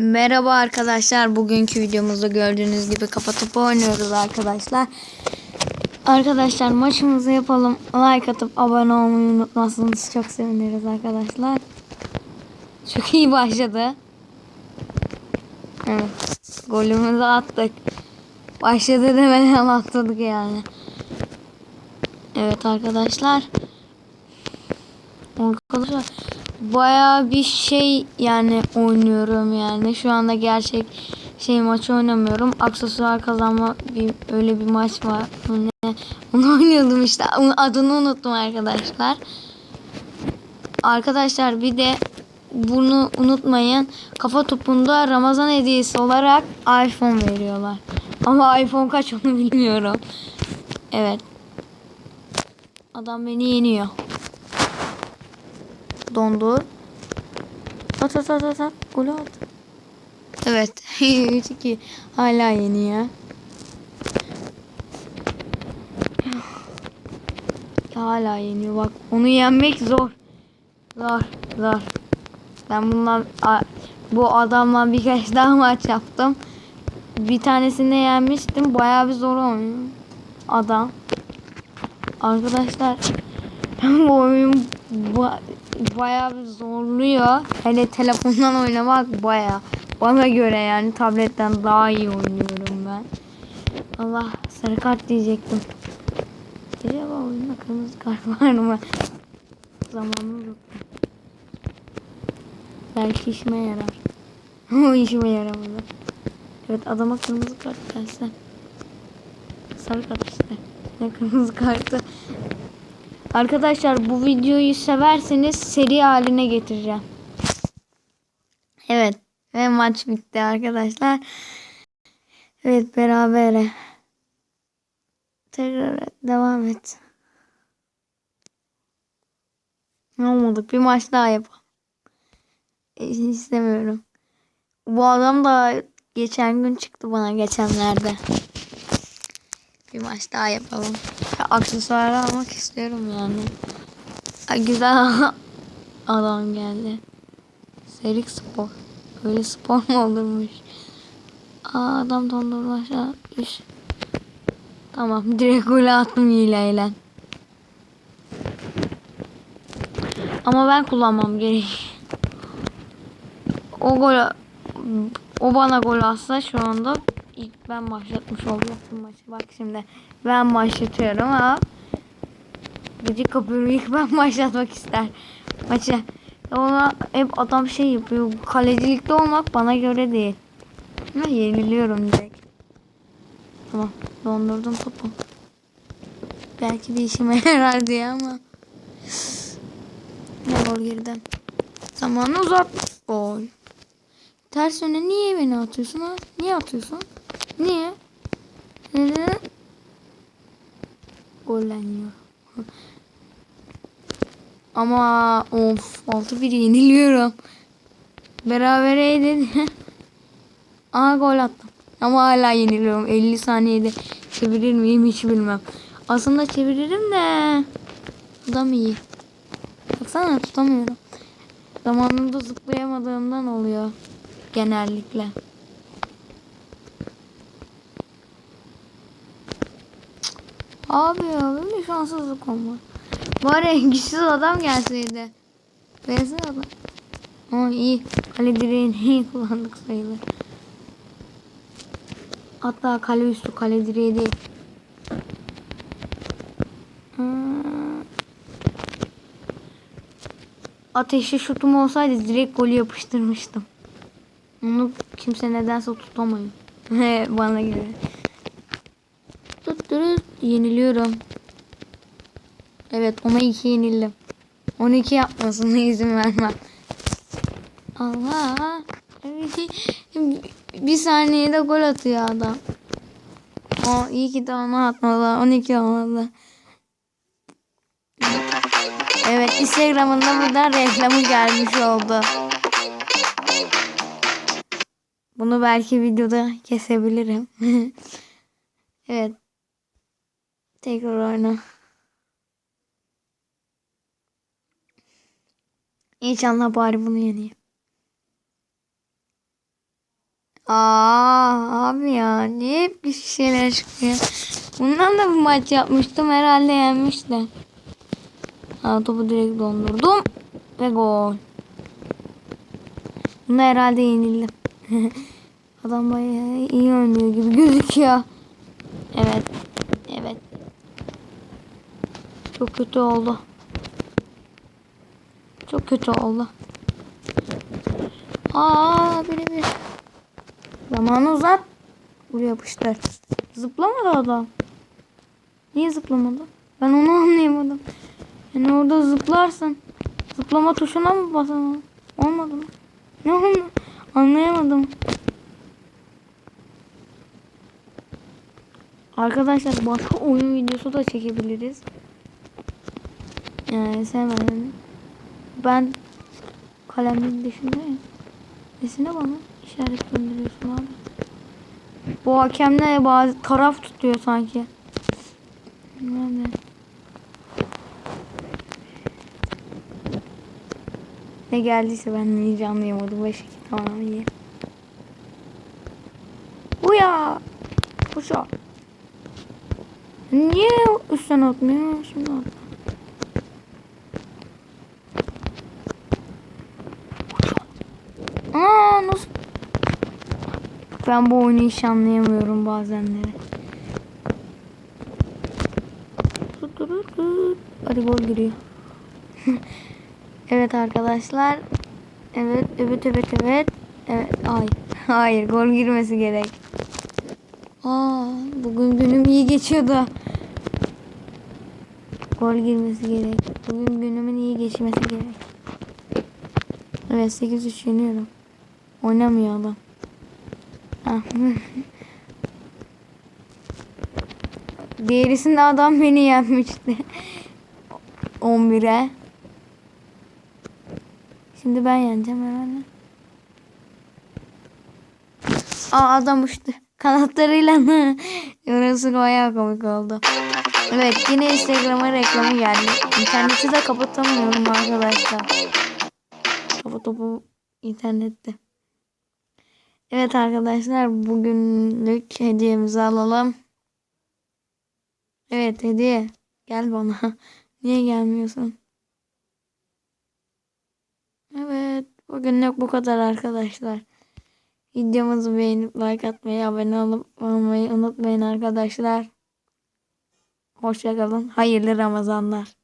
Merhaba arkadaşlar. Bugünkü videomuzda gördüğünüz gibi kafa topu oynuyoruz arkadaşlar. Arkadaşlar maçımızı yapalım. Like atıp abone olmayı unutmazsanız çok seviniriz arkadaşlar. Çok iyi başladı. Evet. Golümüzü attık. Başladı demeden atladık yani. Evet arkadaşlar. Arkadaşlar bayağı bir şey yani oynuyorum yani. Şu anda gerçek şey maçı oynamıyorum. Aksesuar kazanma bir öyle bir maç var. Ne? Onu oynuyordum işte. Adını unuttum arkadaşlar. Arkadaşlar bir de bunu unutmayın. Kafa topunda Ramazan hediyesi olarak iPhone veriyorlar. Ama iPhone kaç onu bilmiyorum. Evet. Adam beni yeniyor. Dondur. At at at at at. Golü at. Evet. 3-2. Hala yeniyor. Hala yeniyor. Bak onu yenmek zor. Zor. Zor. Ben bundan bu adamla birkaç daha maç yaptım. Bir tanesinde yenmiştim. Bayağı bir zor oynuyor. Adam. Arkadaşlar bu oyun ba bayağı bir zorluyor. Hele telefondan oynamak bayağı. Bana göre yani tabletten daha iyi oynuyorum ben. Allah sarı kart diyecektim. Acaba oyunda kırmızı kart var mı? Zamanımız yok. Belki işime yarar. Ama işime yaramadı. Evet adama kırmızı kart gelse. Sarı kart işte. Ne kırmızı kartı. Arkadaşlar bu videoyu severseniz seri haline getireceğim. Evet. Ve maç bitti arkadaşlar. Evet berabere. Tekrar devam et. Olmadık. Bir maç daha yapalım. E, istemiyorum. Bu adam da geçen gün çıktı bana geçenlerde. Bir maç daha yapalım. Aksesuarı almak istiyorum yani. Ay, güzel adam geldi. Serik spor. Böyle spor mu olurmuş? Aa, adam dondurma aşağı düş. Tamam direkt golü attım hileyle. Ama ben kullanmam gerek. O gol o bana gol atsa şu anda ilk ben başlatmış olacaktım maçı. Bak şimdi ben başlatıyorum ha. Gıcık kapıyorum ilk ben başlatmak ister maçı. Ona hep adam şey yapıyor. Kalecilikte olmak bana göre değil. Ama yeniliyorum direkt. Tamam dondurdum topu. Belki bir işime yarar diye ama. Ne gol girdi. Zamanı uzat. Gol. Ters yöne niye beni atıyorsun ha? Niye atıyorsun? Niye? Neden? Golleniyor. Ama of 6-1 yeniliyorum. Berabereydi. Aa gol attım. Ama hala yeniliyorum. 50 saniyede çevirir miyim hiç bilmem. Aslında çeviririm de. Adam iyi. Baksana tutamıyorum. Zamanında zıplayamadığımdan oluyor. Genellikle. Abi ya böyle şanssızlık olmaz. Var ya güçsüz adam gelseydi. Benzer adam. Ama iyi. Kale direğini kullandık sayılır. Hatta kale üstü kale direği değil. Hmm. Ateşli şutum olsaydı direkt golü yapıştırmıştım. Onu kimse nedense tutamıyor. Bana göre. Yeniliyorum. Evet ona iki yenildim. 12 yapmasına izin vermem. Allah. Bir saniyede gol atıyor adam. O iyi ki de ona atmalı. 12 olmalı. Evet Instagram'ında buradan reklamı gelmiş oldu. Bunu belki videoda kesebilirim. evet. Tekrar oyna. İnşallah bari bunu yeneyim. Aa abi ya niye hep bir şeyler çıkıyor? Bundan da bir maç yapmıştım herhalde yenmişler. Ha, topu direkt dondurdum ve gol. Bunda herhalde yenildim. Adam bayağı iyi oynuyor gibi gözüküyor. Evet. Çok kötü oldu. Çok kötü oldu. Aa biri bir. Zamanı uzat. Buraya yapıştır. Zıplamadı adam. Niye zıplamadı? Ben onu anlayamadım. Yani orada zıplarsın. Zıplama tuşuna mı basamam? Olmadı mı? Ne oldu? Anlayamadım. Arkadaşlar başka oyun videosu da çekebiliriz. Yani sevmeden. Ben kalemin dışındayım. Nesine bana işaret gönderiyorsun abi? Bu hakemle bazı taraf tutuyor sanki. Bilmem ne. Geldiyse ben iyice anlayamadım. 5 2 tamam iyi. Uya! Kuşa. Niye üstten atmıyor? Şimdi at. Aa nasıl? Ben bu oyunu hiç anlayamıyorum bazenleri. Hadi gol giriyor. evet arkadaşlar. Evet evet evet evet. Evet ay. Hayır gol girmesi gerek. Aa bugün günüm iyi geçiyordu. Gol girmesi gerek. Bugün günümün iyi geçmesi gerek. Evet 8-3 yeniyorum. Oynamıyor adam. Ah. Diğerisinde adam beni yenmişti. 11'e. Şimdi ben yeneceğim herhalde. Aa adam uçtu. Kanatlarıyla Orası bayağı komik oldu. Evet yine Instagram'a reklamı geldi. İnterneti de kapatamıyorum arkadaşlar. Kafa topu internette. Evet arkadaşlar bugünlük hediyemizi alalım. Evet hediye. Gel bana. Niye gelmiyorsun? Evet bugünlük bu kadar arkadaşlar. Videomuzu beğenip like atmayı, abone olup olmayı unutmayın arkadaşlar. Hoşçakalın. Hayırlı Ramazanlar.